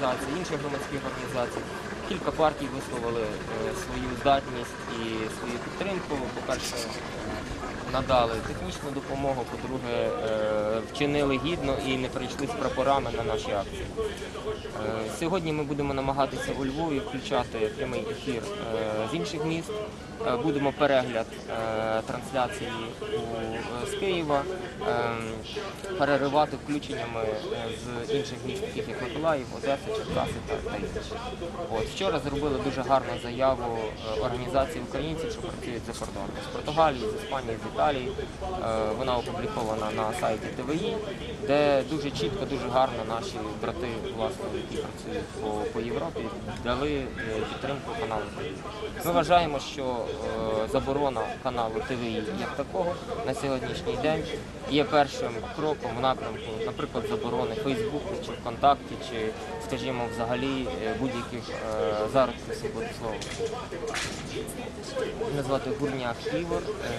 організацій, інших громадських організацій. Кілька партій висловили е, свою здатність і свою підтримку. По-перше, надали технічну допомогу, по-друге, е, вчинили гідно і не прийшли з прапорами на наші акції. Е, Сьогодні ми будемо намагатися у Львові включати прямий ефір з інших міст. Будемо перегляд трансляції з Києва, переривати включеннями з інших міст, таких як Миколаїв, Одеса, Черкаси та інші. Вчора зробили дуже гарну заяву е, організації українців, що працюють за кордоном з Португалії, з Іспанії, з Італії. Е, Вона опублікована на сайті ТВІ, де дуже чітко, дуже гарно наші брати, власне, які працюють по, по Європі, дали е, підтримку каналу. Ми вважаємо, що заборона каналу ТВІ як такого на сьогоднішній день є першим кроком в напрямку, наприклад, заборони Фейсбуку чи ВКонтакті, чи, скажімо, взагалі будь-яких е, це свободи слова. Мене звати Гурняк Ігор, е,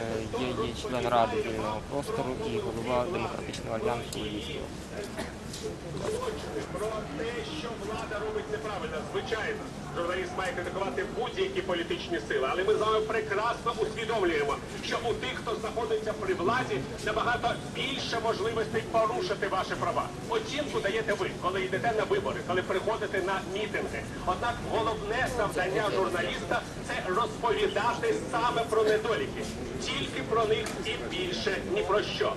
я є член Ради вільного простору і голова Демократичного альянсу Львівського. Робить неправильно, звичайно. Журналіст має критикувати будь-які політичні сили, але ми з вами прекрасно усвідомлюємо, що у тих, хто знаходиться при владі, набагато більше можливостей порушити ваші права. Оцінку даєте ви, коли йдете на вибори, коли приходите на мітинги. Однак головне завдання журналіста це розповідати саме про недоліки, тільки про них і більше ні про що.